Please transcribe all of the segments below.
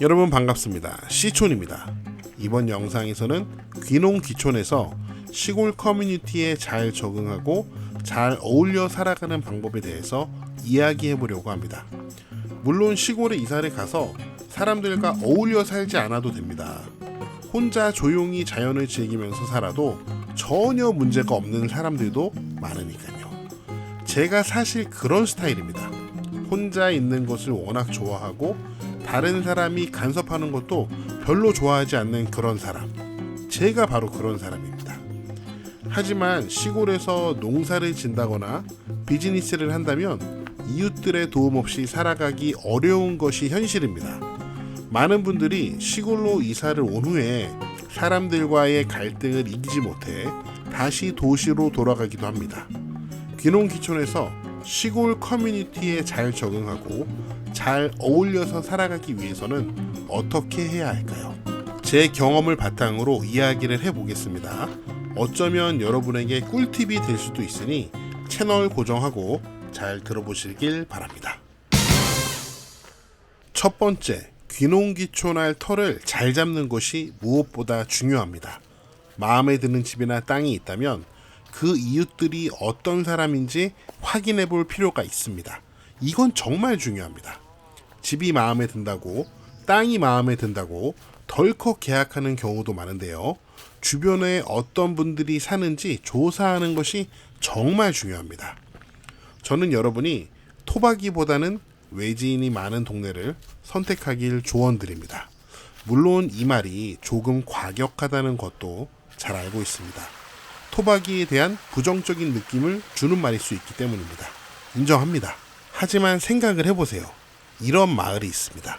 여러분 반갑습니다. 시촌입니다. 이번 영상에서는 귀농 귀촌에서 시골 커뮤니티에 잘 적응하고 잘 어울려 살아가는 방법에 대해서 이야기해 보려고 합니다. 물론 시골에 이사를 가서 사람들과 어울려 살지 않아도 됩니다. 혼자 조용히 자연을 즐기면서 살아도 전혀 문제가 없는 사람들도 많으니까요. 제가 사실 그런 스타일입니다. 혼자 있는 것을 워낙 좋아하고 다른 사람이 간섭하는 것도 별로 좋아하지 않는 그런 사람. 제가 바로 그런 사람입니다. 하지만 시골에서 농사를 진다거나 비즈니스를 한다면 이웃들의 도움 없이 살아가기 어려운 것이 현실입니다. 많은 분들이 시골로 이사를 온 후에 사람들과의 갈등을 이기지 못해 다시 도시로 돌아가기도 합니다. 귀농귀촌에서 시골 커뮤니티에 잘 적응하고 잘 어울려서 살아가기 위해서는 어떻게 해야 할까요? 제 경험을 바탕으로 이야기를 해보겠습니다. 어쩌면 여러분에게 꿀팁이 될 수도 있으니 채널 고정하고 잘 들어보시길 바랍니다. 첫 번째, 귀농귀촌할 터를 잘 잡는 것이 무엇보다 중요합니다. 마음에 드는 집이나 땅이 있다면 그 이웃들이 어떤 사람인지 확인해 볼 필요가 있습니다. 이건 정말 중요합니다. 집이 마음에 든다고, 땅이 마음에 든다고 덜컥 계약하는 경우도 많은데요. 주변에 어떤 분들이 사는지 조사하는 것이 정말 중요합니다. 저는 여러분이 토박이보다는 외지인이 많은 동네를 선택하길 조언드립니다. 물론 이 말이 조금 과격하다는 것도 잘 알고 있습니다. 토박이에 대한 부정적인 느낌을 주는 말일 수 있기 때문입니다. 인정합니다. 하지만 생각을 해보세요. 이런 마을이 있습니다.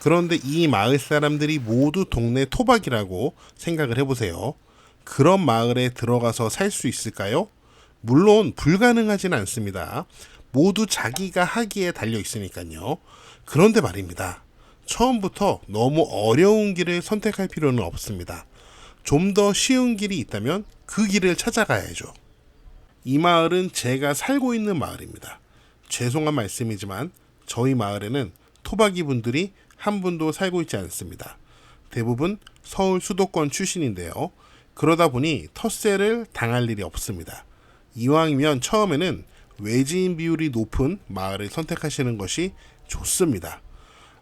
그런데 이 마을 사람들이 모두 동네 토박이라고 생각을 해보세요. 그런 마을에 들어가서 살 수 있을까요? 물론 불가능하진 않습니다. 모두 자기가 하기에 달려 있으니까요. 그런데 말입니다. 처음부터 너무 어려운 길을 선택할 필요는 없습니다. 좀 더 쉬운 길이 있다면 그 길을 찾아가야죠. 이 마을은 제가 살고 있는 마을입니다. 죄송한 말씀이지만 저희 마을에는 토박이 분들이 한 분도 살고 있지 않습니다. 대부분 서울 수도권 출신인데요. 그러다 보니 텃세를 당할 일이 없습니다. 이왕이면 처음에는 외지인 비율이 높은 마을을 선택하시는 것이 좋습니다.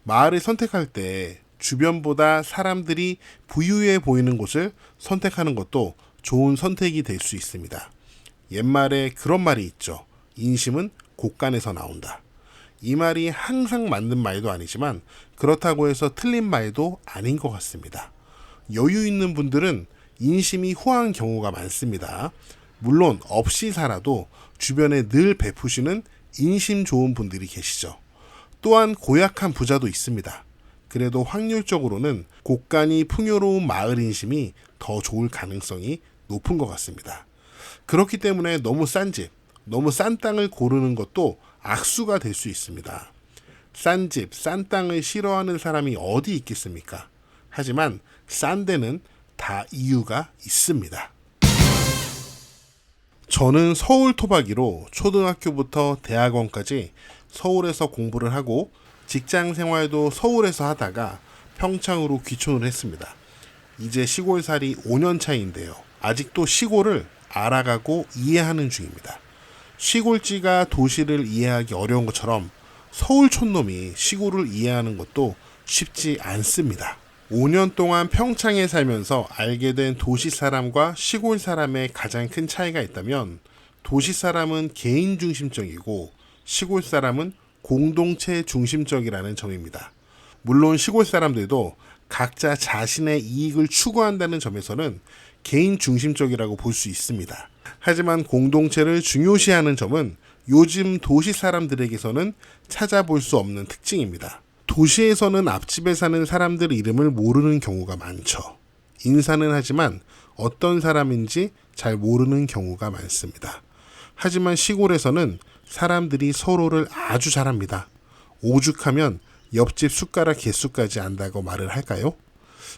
마을을 선택할 때 주변보다 사람들이 부유해 보이는 곳을 선택하는 것도 좋은 선택이 될 수 있습니다. 옛말에 그런 말이 있죠. 인심은 곳간에서 나온다. 이 말이 항상 맞는 말도 아니지만 그렇다고 해서 틀린 말도 아닌 것 같습니다. 여유 있는 분들은 인심이 후한 경우가 많습니다. 물론 없이 살아도 주변에 늘 베푸시는 인심 좋은 분들이 계시죠. 또한 고약한 부자도 있습니다. 그래도 확률적으로는 곳간이 풍요로운 마을 인심이 더 좋을 가능성이 높은 것 같습니다. 그렇기 때문에 너무 싼 집, 너무 싼 땅을 고르는 것도 악수가 될 수 있습니다. 싼 집, 싼 땅을 싫어하는 사람이 어디 있겠습니까? 하지만 싼 데는 다 이유가 있습니다. 저는 서울 토박이로 초등학교부터 대학원까지 서울에서 공부를 하고 직장 생활도 서울에서 하다가 평창으로 귀촌을 했습니다. 이제 시골살이 5년 차인데요. 아직도 시골을 알아가고 이해하는 중입니다. 시골지가 도시를 이해하기 어려운 것처럼 서울 촌놈이 시골을 이해하는 것도 쉽지 않습니다. 5년 동안 평창에 살면서 알게 된 도시 사람과 시골 사람의 가장 큰 차이가 있다면 도시 사람은 개인 중심적이고 시골 사람은 공동체 중심적이라는 점입니다. 물론 시골 사람들도 각자 자신의 이익을 추구한다는 점에서는 개인 중심적이라고 볼 수 있습니다. 하지만 공동체를 중요시하는 점은 요즘 도시 사람들에게서는 찾아볼 수 없는 특징입니다. 도시에서는 앞집에 사는 사람들 이름을 모르는 경우가 많죠. 인사는 하지만 어떤 사람인지 잘 모르는 경우가 많습니다. 하지만 시골에서는 사람들이 서로를 아주 잘합니다. 오죽하면 옆집 숟가락 개수까지 안다고 말을 할까요?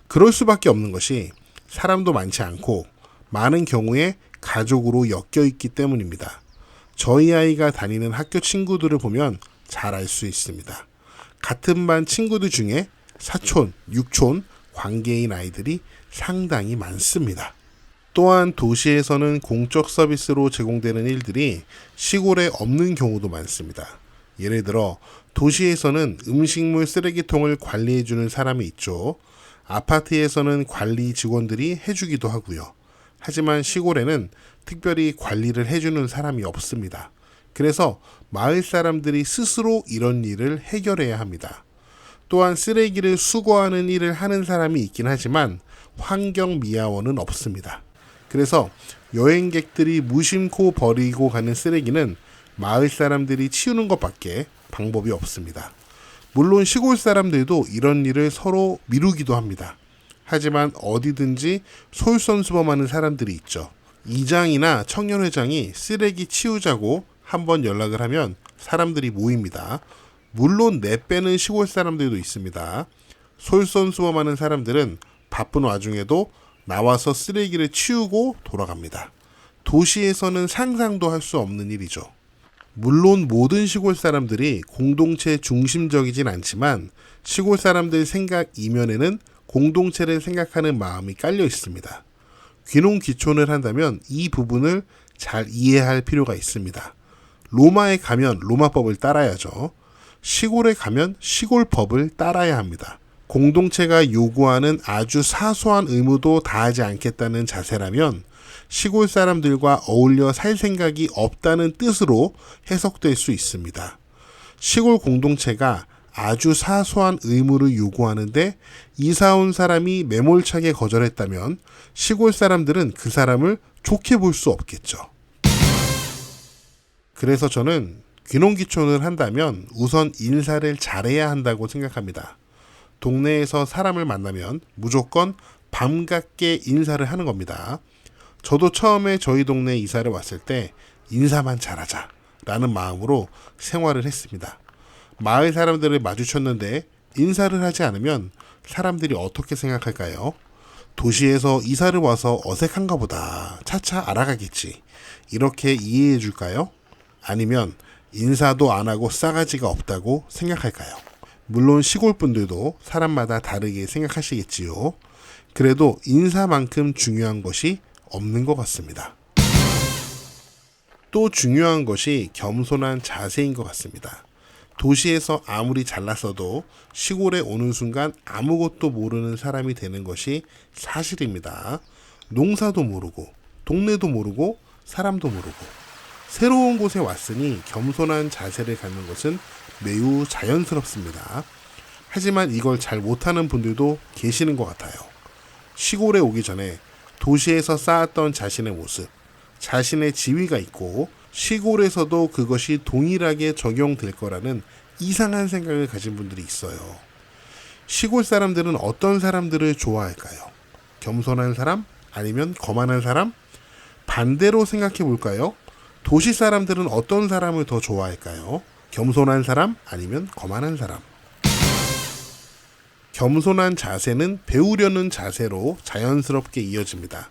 그럴 수밖에 없는 것이 사람도 많지 않고 많은 경우에 가족으로 엮여 있기 때문입니다. 저희 아이가 다니는 학교 친구들을 보면 잘 알 수 있습니다. 같은 반 친구들 중에 사촌, 육촌, 관계인 아이들이 상당히 많습니다. 또한 도시에서는 공적 서비스로 제공되는 일들이 시골에 없는 경우도 많습니다. 예를 들어 도시에서는 음식물 쓰레기통을 관리해주는 사람이 있죠. 아파트에서는 관리 직원들이 해주기도 하고요. 하지만 시골에는 특별히 관리를 해주는 사람이 없습니다. 그래서 마을 사람들이 스스로 이런 일을 해결해야 합니다. 또한 쓰레기를 수거하는 일을 하는 사람이 있긴 하지만 환경 미화원은 없습니다. 그래서 여행객들이 무심코 버리고 가는 쓰레기는 마을 사람들이 치우는 것밖에 방법이 없습니다. 물론 시골 사람들도 이런 일을 서로 미루기도 합니다. 하지만 어디든지 솔선수범하는 사람들이 있죠. 이장이나 청년회장이 쓰레기 치우자고 한번 연락을 하면 사람들이 모입니다. 물론 내 빼는 시골 사람들도 있습니다. 솔선수범하는 사람들은 바쁜 와중에도 나와서 쓰레기를 치우고 돌아갑니다. 도시에서는 상상도 할 수 없는 일이죠. 물론 모든 시골 사람들이 공동체 중심적이진 않지만 시골 사람들 생각 이면에는 공동체를 생각하는 마음이 깔려 있습니다. 귀농 귀촌을 한다면 이 부분을 잘 이해할 필요가 있습니다. 로마에 가면 로마법을 따라야죠. 시골에 가면 시골법을 따라야 합니다. 공동체가 요구하는 아주 사소한 의무도 다하지 않겠다는 자세라면 시골 사람들과 어울려 살 생각이 없다는 뜻으로 해석될 수 있습니다. 시골 공동체가 아주 사소한 의무를 요구하는데 이사 온 사람이 매몰차게 거절했다면 시골 사람들은 그 사람을 좋게 볼 수 없겠죠. 그래서 저는 귀농귀촌을 한다면 우선 인사를 잘해야 한다고 생각합니다. 동네에서 사람을 만나면 무조건 밤같게 인사를 하는 겁니다. 저도 처음에 저희 동네 이사를 왔을 때 인사만 잘하자 라는 마음으로 생활을 했습니다. 마을 사람들을 마주쳤는데 인사를 하지 않으면 사람들이 어떻게 생각할까요? 도시에서 이사를 와서 어색한가 보다. 차차 알아가겠지. 이렇게 이해해 줄까요? 아니면 인사도 안 하고 싸가지가 없다고 생각할까요? 물론 시골 분들도 사람마다 다르게 생각하시겠지요. 그래도 인사만큼 중요한 것이 없는 것 같습니다. 또 중요한 것이 겸손한 자세인 것 같습니다. 도시에서 아무리 잘났어도 시골에 오는 순간 아무것도 모르는 사람이 되는 것이 사실입니다. 농사도 모르고, 동네도 모르고, 사람도 모르고, 새로운 곳에 왔으니 겸손한 자세를 갖는 것은 매우 자연스럽습니다. 하지만 이걸 잘 못하는 분들도 계시는 것 같아요. 시골에 오기 전에 도시에서 쌓았던 자신의 모습, 자신의 지위가 있고 시골에서도 그것이 동일하게 적용될 거라는 이상한 생각을 가진 분들이 있어요. 시골 사람들은 어떤 사람들을 좋아할까요? 겸손한 사람? 아니면 거만한 사람? 반대로 생각해 볼까요? 도시 사람들은 어떤 사람을 더 좋아할까요? 겸손한 사람? 아니면 거만한 사람? 겸손한 자세는 배우려는 자세로 자연스럽게 이어집니다.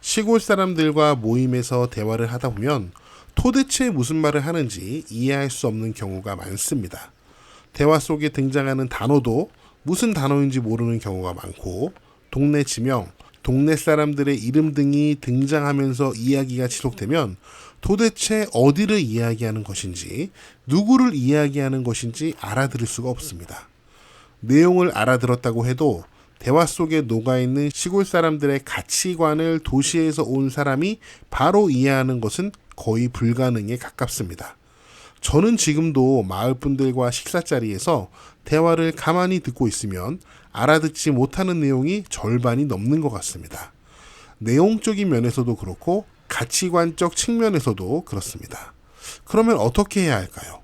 시골 사람들과 모임에서 대화를 하다 보면 도대체 무슨 말을 하는지 이해할 수 없는 경우가 많습니다. 대화 속에 등장하는 단어도 무슨 단어인지 모르는 경우가 많고, 동네 지명, 동네 사람들의 이름 등이 등장하면서 이야기가 지속되면 도대체 어디를 이야기하는 것인지, 누구를 이야기하는 것인지 알아들을 수가 없습니다. 내용을 알아들었다고 해도 대화 속에 녹아있는 시골 사람들의 가치관을 도시에서 온 사람이 바로 이해하는 것은 거의 불가능에 가깝습니다. 저는 지금도 마을 분들과 식사 자리에서 대화를 가만히 듣고 있으면 알아듣지 못하는 내용이 절반이 넘는 것 같습니다. 내용적인 면에서도 그렇고 가치관적 측면에서도 그렇습니다. 그러면 어떻게 해야 할까요?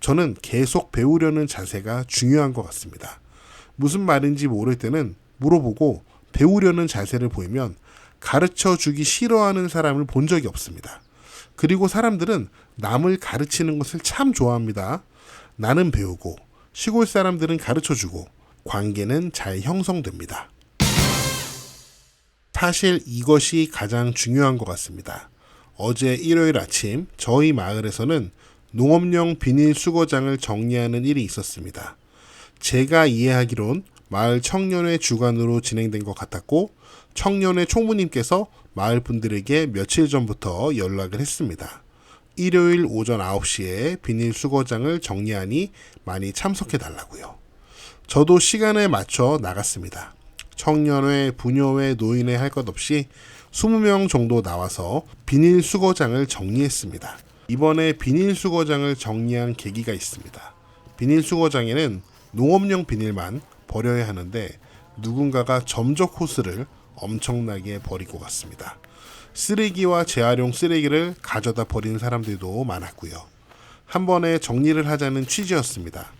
저는 계속 배우려는 자세가 중요한 것 같습니다. 무슨 말인지 모를 때는 물어보고 배우려는 자세를 보이면 가르쳐 주기 싫어하는 사람을 본 적이 없습니다. 그리고 사람들은 남을 가르치는 것을 참 좋아합니다. 나는 배우고 시골 사람들은 가르쳐 주고 관계는 잘 형성됩니다. 사실 이것이 가장 중요한 것 같습니다. 어제 일요일 아침 저희 마을에서는 농업용 비닐 수거장을 정리하는 일이 있었습니다. 제가 이해하기론 마을 청년회 주관으로 진행된 것 같았고 청년회 총무님께서 마을 분들에게 며칠 전부터 연락을 했습니다. 일요일 오전 9시에 비닐 수거장을 정리하니 많이 참석해 달라고요. 저도 시간에 맞춰 나갔습니다. 청년회, 부녀회, 노인회 할 것 없이 20명 정도 나와서 비닐 수거장을 정리했습니다. 이번에 비닐 수거장을 정리한 계기가 있습니다. 비닐 수거장에는 농업용 비닐만 버려야 하는데 누군가가 점적 호스를 엄청나게 버리고 갔습니다. 쓰레기와 재활용 쓰레기를 가져다 버리는 사람들도 많았고요. 한 번에 정리를 하자는 취지였습니다.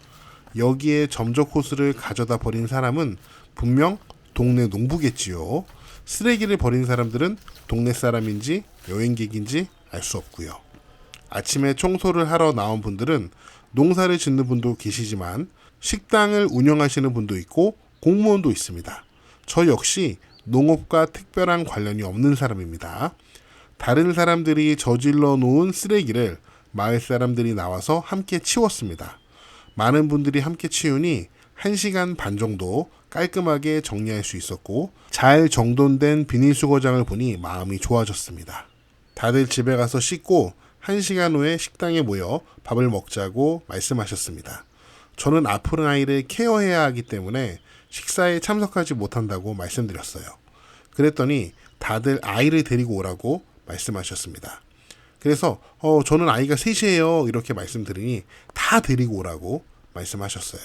여기에 점적 호스를 가져다 버린 사람은 분명 동네 농부겠지요. 쓰레기를 버린 사람들은 동네 사람인지 여행객인지 알 수 없고요. 아침에 청소를 하러 나온 분들은 농사를 짓는 분도 계시지만 식당을 운영하시는 분도 있고 공무원도 있습니다. 저 역시 농업과 특별한 관련이 없는 사람입니다. 다른 사람들이 저질러 놓은 쓰레기를 마을 사람들이 나와서 함께 치웠습니다. 많은 분들이 함께 치우니 1시간 반 정도 깔끔하게 정리할 수 있었고 잘 정돈된 비닐수거장을 보니 마음이 좋아졌습니다. 다들 집에 가서 씻고 1시간 후에 식당에 모여 밥을 먹자고 말씀하셨습니다. 저는 아픈 아이를 케어해야 하기 때문에 식사에 참석하지 못한다고 말씀드렸어요. 그랬더니 다들 아이를 데리고 오라고 말씀하셨습니다. 그래서 어 저는 아이가 셋이에요 이렇게 말씀드리니 다 데리고 오라고 말씀하셨어요.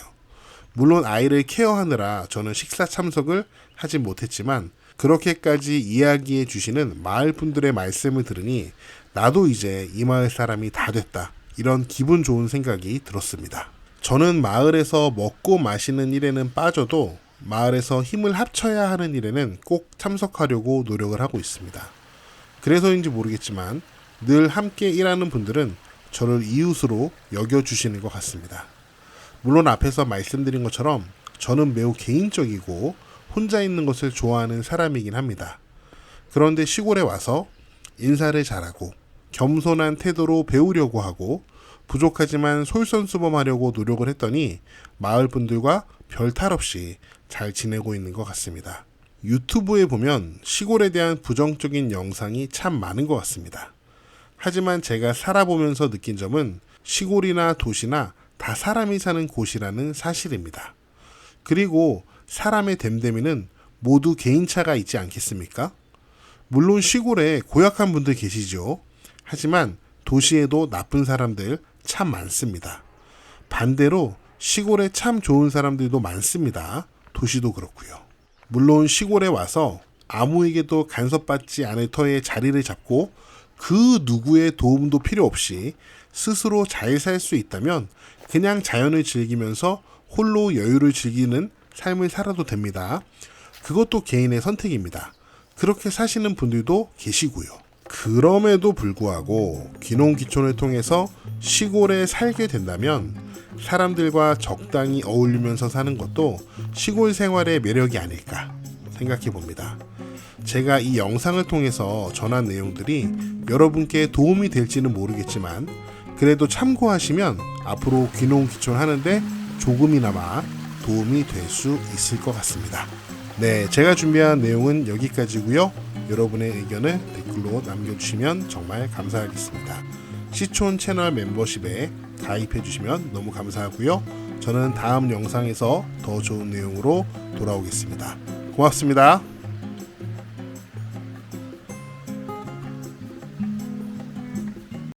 물론 아이를 케어하느라 저는 식사 참석을 하지 못했지만 그렇게까지 이야기해 주시는 마을 분들의 말씀을 들으니 나도 이제 이 마을 사람이 다 됐다. 이런 기분 좋은 생각이 들었습니다. 저는 마을에서 먹고 마시는 일에는 빠져도 마을에서 힘을 합쳐야 하는 일에는 꼭 참석하려고 노력을 하고 있습니다. 그래서인지 모르겠지만 늘 함께 일하는 분들은 저를 이웃으로 여겨주시는 것 같습니다. 물론 앞에서 말씀드린 것처럼 저는 매우 개인적이고 혼자 있는 것을 좋아하는 사람이긴 합니다. 그런데 시골에 와서 인사를 잘하고 겸손한 태도로 배우려고 하고 부족하지만 솔선수범하려고 노력을 했더니 마을 분들과 별 탈 없이 잘 지내고 있는 것 같습니다. 유튜브에 보면 시골에 대한 부정적인 영상이 참 많은 것 같습니다. 하지만 제가 살아보면서 느낀 점은 시골이나 도시나 다 사람이 사는 곳이라는 사실입니다. 그리고 사람의 됨됨이는 모두 개인차가 있지 않겠습니까? 물론 시골에 고약한 분들 계시죠. 하지만 도시에도 나쁜 사람들 참 많습니다. 반대로 시골에 참 좋은 사람들도 많습니다. 도시도 그렇고요. 물론 시골에 와서 아무에게도 간섭받지 않을 터에 자리를 잡고 그 누구의 도움도 필요 없이 스스로 잘 살 수 있다면 그냥 자연을 즐기면서 홀로 여유를 즐기는 삶을 살아도 됩니다. 그것도 개인의 선택입니다. 그렇게 사시는 분들도 계시고요. 그럼에도 불구하고 귀농귀촌을 통해서 시골에 살게 된다면 사람들과 적당히 어울리면서 사는 것도 시골 생활의 매력이 아닐까 생각해 봅니다. 제가 이 영상을 통해서 전한 내용들이 여러분께 도움이 될지는 모르겠지만 그래도 참고하시면 앞으로 귀농귀촌 하는데 조금이나마 도움이 될 수 있을 것 같습니다. 네, 제가 준비한 내용은 여기까지고요. 여러분의 의견을 댓글로 남겨주시면 정말 감사하겠습니다. 시촌 채널 멤버십에 가입해 주시면 너무 감사하고요. 저는 다음 영상에서 더 좋은 내용으로 돌아오겠습니다. 고맙습니다.